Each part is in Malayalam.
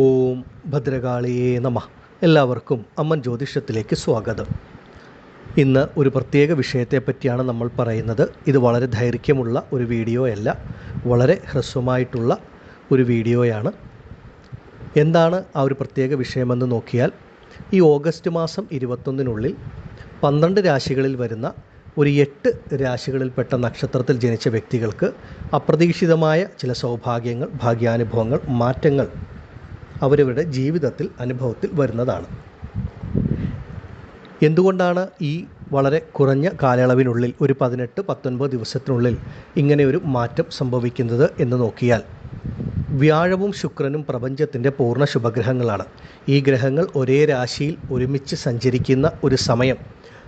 ഓം ഭദ്രകാളിയേ നമ. എല്ലാവർക്കും അമ്മൻ ജ്യോതിഷത്തിലേക്ക് സ്വാഗതം. ഇന്ന് ഒരു പ്രത്യേക വിഷയത്തെ പറ്റിയാണ് നമ്മൾ പറയുന്നത്. ഇത് വളരെ ദൈർഘ്യമുള്ള ഒരു വീഡിയോ അല്ല വളരെ ഹ്രസ്വമായിട്ടുള്ള ഒരു വീഡിയോയാണ്. എന്താണ് ആ ഒരു പ്രത്യേക വിഷയമെന്ന് നോക്കിയാൽ ഈ ഓഗസ്റ്റ് മാസം ഇരുപത്തൊന്നിനുള്ളിൽ പന്ത്രണ്ട് രാശികളിൽ വരുന്ന ഒരു എട്ട് രാശികളിൽപ്പെട്ട നക്ഷത്രത്തിൽ ജനിച്ച വ്യക്തികൾക്ക് അപ്രതീക്ഷിതമായ ചില സൗഭാഗ്യങ്ങൾ ഭാഗ്യാനുഭവങ്ങൾ മാറ്റങ്ങൾ അവരവരുടെ ജീവിതത്തിൽ അനുഭവത്തിൽ വരുന്നതാണ്. എന്തുകൊണ്ടാണ് ഈ വളരെ കുറഞ്ഞ കാലയളവിനുള്ളിൽ ഒരു പതിനെട്ട് പത്തൊൻപത് ദിവസത്തിനുള്ളിൽ ഇങ്ങനെ ഒരു മാറ്റം സംഭവിക്കുന്നത് എന്ന് നോക്കിയാൽ വ്യാഴവും ശുക്രനും പ്രപഞ്ചത്തിന്റെ പൂർണ ശുഭഗ്രഹങ്ങളാണ്. ഈ ഗ്രഹങ്ങൾ ഒരേ രാശിയിൽ ഒരുമിച്ച് സഞ്ചരിക്കുന്ന ഒരു സമയം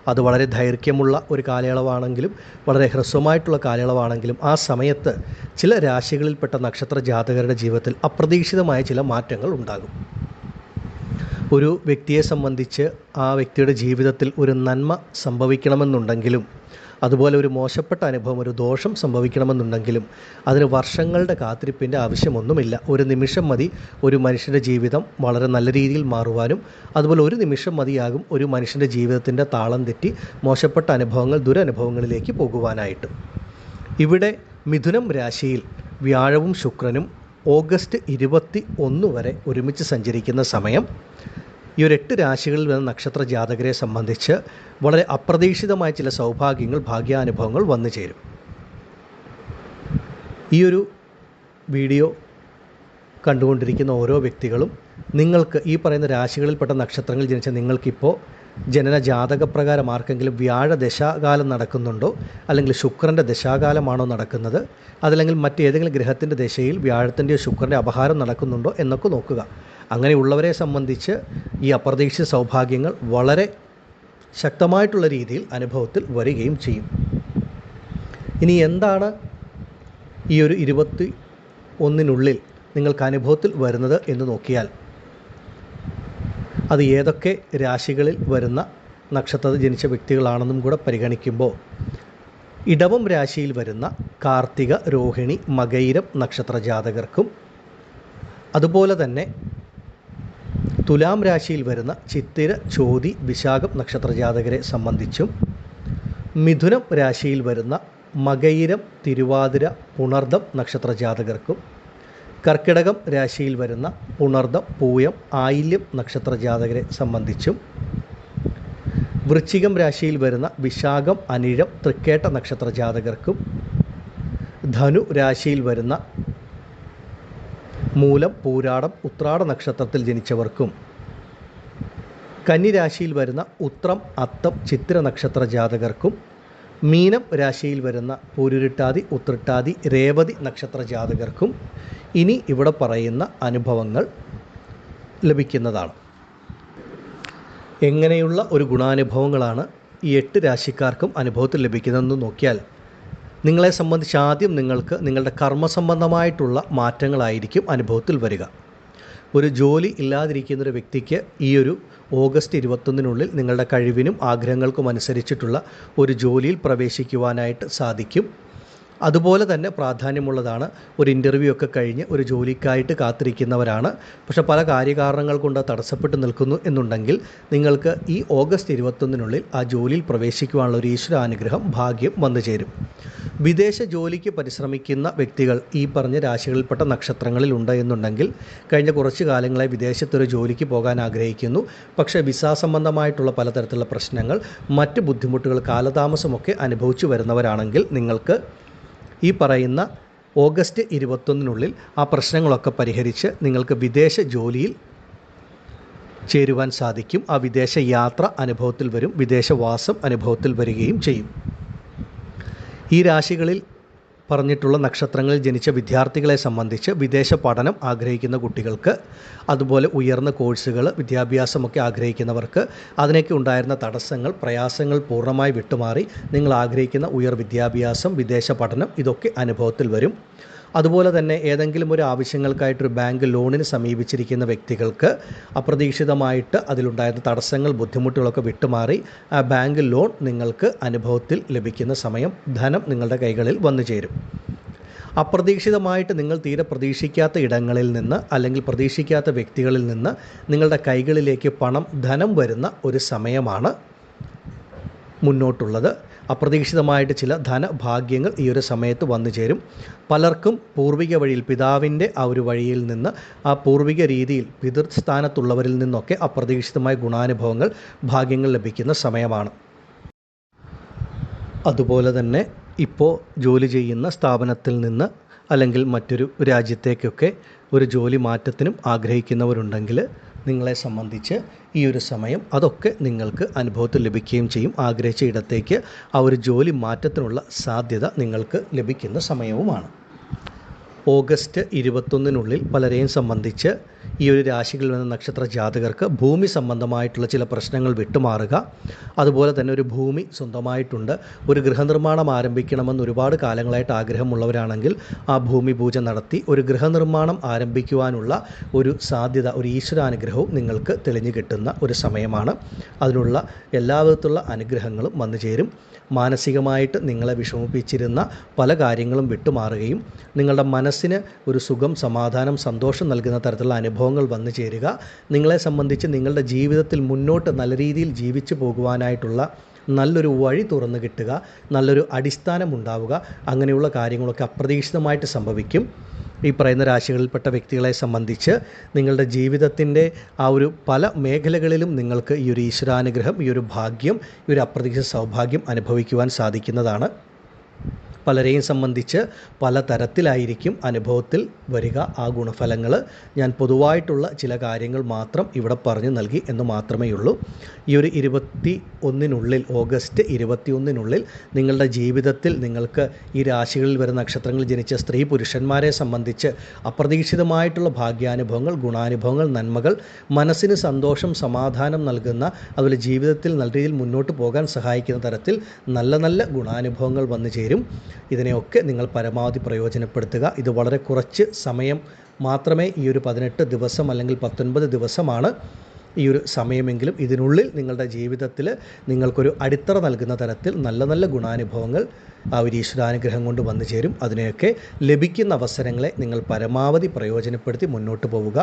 അത് വളരെ ദൈർഘ്യമുള്ള ഒരു കാലയളവാണെങ്കിലും വളരെ ഹ്രസ്വമായിട്ടുള്ള കാലയളവാണെങ്കിലും ആ സമയത്ത് ചില രാശികളിൽപ്പെട്ട നക്ഷത്ര ജാതകരുടെ ജീവിതത്തിൽ അപ്രതീക്ഷിതമായ ചില മാറ്റങ്ങൾ ഉണ്ടാകും. ഒരു വ്യക്തിയെ സംബന്ധിച്ച് ആ വ്യക്തിയുടെ ജീവിതത്തിൽ ഒരു നന്മ സംഭവിക്കണമെന്നുണ്ടെങ്കിലും അതുപോലെ ഒരു മോശപ്പെട്ട അനുഭവം ഒരു ദോഷം സംഭവിക്കണമെന്നുണ്ടെങ്കിലും അതിന് വർഷങ്ങളുടെ കാത്തിരിപ്പിന്റെ ആവശ്യമൊന്നുമില്ല. ഒരു നിമിഷം മതി ഒരു മനുഷ്യന്റെ ജീവിതം വളരെ നല്ല രീതിയിൽ മാറുവാനും അതുപോലെ ഒരു നിമിഷം മതിയാകും ഒരു മനുഷ്യന്റെ ജീവിതത്തിന്റെ താളം തെറ്റി മോശപ്പെട്ട അനുഭവങ്ങൾ ദുരനുഭവങ്ങളിലേക്ക് പോകുവാനായിട്ട്. ഇവിടെ മിഥുനം രാശിയിൽ വ്യാഴവും ശുക്രനും ഓഗസ്റ്റ് ഇരുപത്തി ഒന്ന് വരെ ഒരുമിച്ച് സഞ്ചരിക്കുന്ന സമയം ഈ ഒരു എട്ട് രാശികളിൽ വരുന്ന നക്ഷത്ര ജാതകരെ സംബന്ധിച്ച് വളരെ അപ്രതീക്ഷിതമായ ചില സൗഭാഗ്യങ്ങൾ ഭാഗ്യാനുഭവങ്ങൾ വന്നു ചേരും. ഈ ഒരു വീഡിയോ കണ്ടുകൊണ്ടിരിക്കുന്ന ഓരോ വ്യക്തികളും നിങ്ങൾക്ക് ഈ പറയുന്ന രാശികളിൽപ്പെട്ട നക്ഷത്രങ്ങൾ ജനിച്ച നിങ്ങൾക്കിപ്പോൾ ജനന ജാതകപ്രകാരം ആർക്കെങ്കിലും വ്യാഴ ദശാകാലം നടക്കുന്നുണ്ടോ അല്ലെങ്കിൽ ശുക്രന്റെ ദശാകാലമാണോ നടക്കുന്നത് അതല്ലെങ്കിൽ മറ്റേതെങ്കിലും ഗ്രഹത്തിന്റെ ദശയിൽ വ്യാഴത്തിന്റെയോ ശുക്രന്റെ അപഹാരം നടക്കുന്നുണ്ടോ എന്നൊക്കെ നോക്കുക. അങ്ങനെയുള്ളവരെ സംബന്ധിച്ച് ഈ അപ്രതീക്ഷിത സൗഭാഗ്യങ്ങൾ വളരെ ശക്തമായിട്ടുള്ള രീതിയിൽ അനുഭവത്തിൽ വരികയും ചെയ്യും. ഇനി എന്താണ് ഈ ഒരു ഇരുപത്തി ഒന്നിനുള്ളിൽ നിങ്ങൾക്ക് അനുഭവത്തിൽ വരുന്നത് എന്ന് നോക്കിയാൽ അത് ഏതൊക്കെ രാശികളിൽ വരുന്ന നക്ഷത്രത്തിൽ ജനിച്ച വ്യക്തികളാണെന്നും കൂടെ പരിഗണിക്കുമ്പോൾ ഇടവം രാശിയിൽ വരുന്ന കാർത്തിക രോഹിണി മകയിരം നക്ഷത്ര ജാതകർക്കും അതുപോലെ തന്നെ തുലാം രാശിയിൽ വരുന്ന ചിത്തിര ചോതി വിശാഖം നക്ഷത്ര ജാതകരെ സംബന്ധിച്ചും മിഥുനം രാശിയിൽ വരുന്ന മകയിരം തിരുവാതിര പുണർദം നക്ഷത്ര ജാതകർക്കും കർക്കിടകം രാശിയിൽ വരുന്ന പുണർദം പൂയം ആയില്യം നക്ഷത്ര ജാതകരെ സംബന്ധിച്ചും വൃശ്ചികം രാശിയിൽ വരുന്ന വിശാഖം അനിഴം തൃക്കേട്ട നക്ഷത്ര ജാതകർക്കും ധനു രാശിയിൽ വരുന്ന മൂലം പൂരാടം ഉത്രാട നക്ഷത്രത്തിൽ ജനിച്ചവർക്കും. കന്നിരാശിയിൽ വരുന്ന ഉത്രം അത്തം ചിത്ര നക്ഷത്ര ജാതകർക്കും. മീനം രാശിയിൽ വരുന്ന പൂരുരുട്ടാതി ഉത്രട്ടാതി രേവതി നക്ഷത്ര ജാതകർക്കും. ഇനി ഇവിടെ പറയുന്ന അനുഭവങ്ങൾ ലഭിക്കുന്നതാണ്. എങ്ങനെയുള്ള ഒരു ഗുണാനുഭവങ്ങളാണ് ഈ എട്ട് രാശിക്കാർക്കും അനുഭവത്തിൽ ലഭിക്കുന്നതെന്ന് നോക്കിയാൽ നിങ്ങളെ സംബന്ധിച്ച് ആദ്യം നിങ്ങൾക്ക് നിങ്ങളുടെ കർമ്മസംബന്ധമായിട്ടുള്ള മാറ്റങ്ങളായിരിക്കും അനുഭവത്തിൽ വരിക. ഒരു ജോലി ഇല്ലാതിരിക്കുന്ന ഒരു വ്യക്തിക്ക് ഈ ഒരു ഓഗസ്റ്റ് ഇരുപത്തൊന്നിനുള്ളിൽ നിങ്ങളുടെ കഴിവിനും ആഗ്രഹങ്ങൾക്കും അനുസരിച്ചിട്ടുള്ള ഒരു ജോലിയിൽ പ്രവേശിക്കുവാനായിട്ട് സാധിക്കും. അതുപോലെ തന്നെ പ്രാധാന്യമുള്ളതാണ്. ഒരു ഇന്റർവ്യൂ ഒക്കെ കഴിഞ്ഞ് ഒരു ജോലിക്കായിട്ട് കാത്തിരിക്കുന്നവരാണ്. പക്ഷെ പല കാര്യകാരണങ്ങൾ കൊണ്ട് തടസ്സപ്പെട്ട് നിൽക്കുന്നു എന്നുണ്ടെങ്കിൽ നിങ്ങൾക്ക് ഈ ഓഗസ്റ്റ് ഇരുപത്തൊന്നിനുള്ളിൽ ആ ജോലിയിൽ പ്രവേശിക്കുവാനുള്ള ഒരു ഈശ്വരാനുഗ്രഹം ഭാഗ്യം വന്നു ചേരും. വിദേശ ജോലിക്ക് പരിശ്രമിക്കുന്ന വ്യക്തികൾ ഈ പറഞ്ഞ രാശികളിൽപ്പെട്ട നക്ഷത്രങ്ങളിൽ ഉണ്ട് എന്നുണ്ടെങ്കിൽ കഴിഞ്ഞ കുറച്ച് കാലങ്ങളായി വിദേശത്തൊരു ജോലിക്ക് പോകാൻ ആഗ്രഹിക്കുന്നു. പക്ഷേ വിസ സംബന്ധമായിട്ടുള്ള പലതരത്തിലുള്ള പ്രശ്നങ്ങൾ മറ്റ് ബുദ്ധിമുട്ടുകൾ കാലതാമസമൊക്കെ അനുഭവിച്ചു വരുന്നവരാണെങ്കിൽ നിങ്ങൾക്ക് ഈ പറയുന്ന ഓഗസ്റ്റ് ഇരുപത്തൊന്നിനുള്ളിൽ ആ പ്രശ്നങ്ങളൊക്കെ പരിഹരിച്ച് നിങ്ങൾക്ക് വിദേശ ജോലിയിൽ ചേരുവാൻ സാധിക്കും. ആ വിദേശ യാത്ര അനുഭവത്തിൽ വരും. വിദേശവാസം അനുഭവത്തിൽ വരികയും ചെയ്യും. ഈ രാശികളിൽ പറഞ്ഞിട്ടുള്ള നക്ഷത്രങ്ങളിൽ ജനിച്ച വിദ്യാർത്ഥികളെ സംബന്ധിച്ച് വിദേശ പഠനം ആഗ്രഹിക്കുന്ന കുട്ടികൾക്ക് അതുപോലെ ഉയർന്ന കോഴ്സുകൾ വിദ്യാഭ്യാസമൊക്കെ ആഗ്രഹിക്കുന്നവർക്ക് അതിനൊക്കെ ഉണ്ടായിരുന്ന തടസ്സങ്ങൾ പ്രയാസങ്ങൾ പൂർണമായി വിട്ടുമാറി നിങ്ങൾ ആഗ്രഹിക്കുന്ന ഉയർ വിദ്യാഭ്യാസം വിദേശ പഠനം ഇതൊക്കെ അനുഭവത്തിൽ വരും. അതുപോലെ തന്നെ ഏതെങ്കിലും ഒരു ആവശ്യങ്ങൾക്കായിട്ട് ഒരു ബാങ്ക് ലോണിന് സമീപിച്ചിരിക്കുന്ന വ്യക്തികൾക്ക് അപ്രതീക്ഷിതമായിട്ട് അതിലുണ്ടായിരുന്ന തടസ്സങ്ങൾ ബുദ്ധിമുട്ടുകളൊക്കെ വിട്ടുമാറി ആ ബാങ്ക് ലോൺ നിങ്ങൾക്ക് അനുഭവത്തിൽ ലഭിക്കുന്ന സമയം ധനം നിങ്ങളുടെ കൈകളിൽ വന്നു ചേരും. അപ്രതീക്ഷിതമായിട്ട് നിങ്ങൾ തീരെ പ്രതീക്ഷിക്കാത്ത ഇടങ്ങളിൽ നിന്ന് അല്ലെങ്കിൽ പ്രതീക്ഷിക്കാത്ത വ്യക്തികളിൽ നിന്ന് നിങ്ങളുടെ കൈകളിലേക്ക് പണം ധനം വരുന്ന ഒരു സമയമാണ് മുന്നോട്ടുള്ളത്. അപ്രതീക്ഷിതമായിട്ട് ചില ധനഭാഗ്യങ്ങൾ ഈ ഒരു സമയത്ത് വന്നു ചേരും. പലർക്കും പൂർവിക വഴിയിൽ പിതാവിന്റെ ആ ഒരു വഴിയിൽ നിന്ന് ആ പൂർവിക രീതിയിൽ പിതൃസ്ഥാനത്തുള്ളവരിൽ നിന്നൊക്കെ അപ്രതീക്ഷിതമായ ഗുണാനുഭവങ്ങൾ ഭാഗ്യങ്ങൾ ലഭിക്കുന്ന സമയമാണ്. അതുപോലെ തന്നെ ഇപ്പോൾ ജോലി ചെയ്യുന്ന സ്ഥാപനത്തിൽ നിന്ന് അല്ലെങ്കിൽ മറ്റൊരു രാജ്യത്തേക്കൊക്കെ ഒരു ജോലി മാറ്റത്തിനും ആഗ്രഹിക്കുന്നവരുണ്ടെങ്കിൽ നിങ്ങളെ സംബന്ധിച്ച് ഈ ഒരു സമയം അതൊക്കെ നിങ്ങൾക്ക് അനുഭവത്തിൽ ലഭിക്കുകയും ചെയ്യും. ആഗ്രഹിച്ച ഇടത്തേക്ക് ആ ഒരു ജോലി മാറ്റത്തിനുള്ള സാധ്യത നിങ്ങൾക്ക് ലഭിക്കുന്ന സമയവുമാണ്. ഓഗസ്റ്റ് ഇരുപത്തൊന്നിനുള്ളിൽ പലരെയും സംബന്ധിച്ച് ഈ ഒരു രാശികളിൽ നിന്ന് നക്ഷത്ര ജാതകർക്ക് ഭൂമി സംബന്ധമായിട്ടുള്ള ചില പ്രശ്നങ്ങൾ വിട്ടുമാറുക. അതുപോലെ തന്നെ ഒരു ഭൂമി സ്വന്തമായിട്ടുണ്ട്. ഒരു ഗൃഹനിർമ്മാണം ആരംഭിക്കണമെന്ന് ഒരുപാട് കാലങ്ങളായിട്ട് ആഗ്രഹമുള്ളവരാണെങ്കിൽ ആ ഭൂമി പൂജ നടത്തി ഒരു ഗൃഹനിർമ്മാണം ആരംഭിക്കുവാനുള്ള ഒരു സാധ്യത ഒരു ഈശ്വരാനുഗ്രഹവും നിങ്ങൾക്ക് തെളിഞ്ഞു കിട്ടുന്ന ഒരു സമയമാണ്. അതിനുള്ള എല്ലാ വിധത്തിലുള്ള അനുഗ്രഹങ്ങളും വന്നു ചേരും. മാനസികമായിട്ട് നിങ്ങളെ വിഷമിപ്പിച്ചിരുന്ന പല കാര്യങ്ങളും വിട്ടുമാറുകയും നിങ്ങളുടെ മനസ്സിന് ഒരു സുഖം സമാധാനം സന്തോഷം നൽകുന്ന തരത്തിലുള്ള അനുഭവങ്ങൾ വന്നു ചേരുക. നിങ്ങളെ സംബന്ധിച്ച് നിങ്ങളുടെ ജീവിതത്തിൽ മുന്നോട്ട് നല്ല രീതിയിൽ ജീവിച്ചു പോകുവാനായിട്ടുള്ള നല്ലൊരു വഴി തുറന്നു കിട്ടുക നല്ലൊരു അടിസ്ഥാനം ഉണ്ടാവുക അങ്ങനെയുള്ള കാര്യങ്ങളൊക്കെ അപ്രതീക്ഷിതമായിട്ട് സംഭവിക്കും. ഈ പറയുന്ന രാശികളിൽപ്പെട്ട വ്യക്തികളെ സംബന്ധിച്ച് നിങ്ങളുടെ ജീവിതത്തിന്റെ ആ ഒരു പല മേഖലകളിലും നിങ്ങൾക്ക് ഈ ഒരു ഈശ്വരാനുഗ്രഹം ഈ ഒരു ഭാഗ്യം ഈ ഒരു അപ്രതീക്ഷിത സൗഭാഗ്യം അനുഭവിക്കുവാൻ സാധിക്കുന്നതാണ്. പലരെയും സംബന്ധിച്ച് പലതരത്തിലായിരിക്കും അനുഭവത്തിൽ വരിക ആ ഗുണഫലങ്ങൾ. ഞാൻ പൊതുവായിട്ടുള്ള ചില കാര്യങ്ങൾ മാത്രം ഇവിടെ പറഞ്ഞു നൽകി എന്ന് മാത്രമേ ഉള്ളൂ. ഈ ഒരു ഇരുപത്തി ഒന്നിനുള്ളിൽ ഓഗസ്റ്റ് ഇരുപത്തി ഒന്നിനുള്ളിൽ നിങ്ങളുടെ ജീവിതത്തിൽ നിങ്ങൾക്ക് ഈ രാശികളിൽ വരുന്ന നക്ഷത്രങ്ങളിൽ ജനിച്ച സ്ത്രീ പുരുഷന്മാരെ സംബന്ധിച്ച് അപ്രതീക്ഷിതമായിട്ടുള്ള ഭാഗ്യാനുഭവങ്ങൾ ഗുണാനുഭവങ്ങൾ നന്മകൾ മനസ്സിന് സന്തോഷം സമാധാനം നൽകുന്ന അതുപോലെ ജീവിതത്തിൽ നല്ല രീതിയിൽ മുന്നോട്ട് പോകാൻ സഹായിക്കുന്ന തരത്തിൽ നല്ല നല്ല ഗുണാനുഭവങ്ങൾ വന്നു ചേരും. ഇതിനെയൊക്കെ നിങ്ങൾ പരമാവധി പ്രയോജനപ്പെടുത്തുക. ഇത് വളരെ കുറച്ച് സമയം മാത്രമേ ഈ ഒരു പതിനെട്ട് ദിവസം അല്ലെങ്കിൽ പത്തൊൻപത് ദിവസമാണ് ഈ ഒരു സമയമെങ്കിലും ഇതിനുള്ളിൽ നിങ്ങളുടെ ജീവിതത്തിൽ നിങ്ങൾക്കൊരു അടിത്തറ നൽകുന്ന തരത്തിൽ നല്ല നല്ല ഗുണാനുഭവങ്ങൾ ആ ഒരു ഈശ്വരാനുഗ്രഹം കൊണ്ട് വന്നു ചേരും. അതിനെയൊക്കെ ലഭിക്കുന്ന അവസരങ്ങളെ നിങ്ങൾ പരമാവധി പ്രയോജനപ്പെടുത്തി മുന്നോട്ട് പോവുക.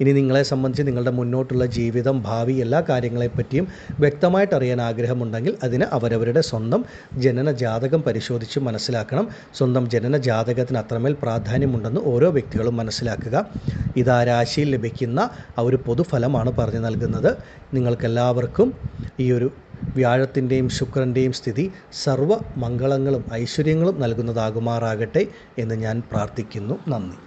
ഇനി നിങ്ങളെ സംബന്ധിച്ച് നിങ്ങളുടെ മുന്നോട്ടുള്ള ജീവിതം ഭാവി എല്ലാ കാര്യങ്ങളെപ്പറ്റിയും വ്യക്തമായിട്ട് അറിയാൻ ആഗ്രഹമുണ്ടെങ്കിൽ അതിന് അവരവരുടെ സ്വന്തം ജനന ജാതകം പരിശോധിച്ച് മനസ്സിലാക്കണം. സ്വന്തം ജനന ജാതകത്തിന് അത്രമേൽ പ്രാധാന്യമുണ്ടെന്ന് ഓരോ വ്യക്തികളും മനസ്സിലാക്കുക. ഇതാ രാശിയിൽ ലഭിക്കുന്ന ആ ഒരു പൊതുഫലമാണ് പറഞ്ഞു നൽകുന്നത്. നിങ്ങൾക്കെല്ലാവർക്കും ഈ ഒരു വ്യാഴത്തിന്റെയും ശുക്രന്റെയും സ്ഥിതി സർവ മംഗളങ്ങളും ഐശ്വര്യങ്ങളും നൽകുന്നതാകുമാറാകട്ടെ എന്ന് ഞാൻ പ്രാർത്ഥിക്കുന്നു. നന്ദി.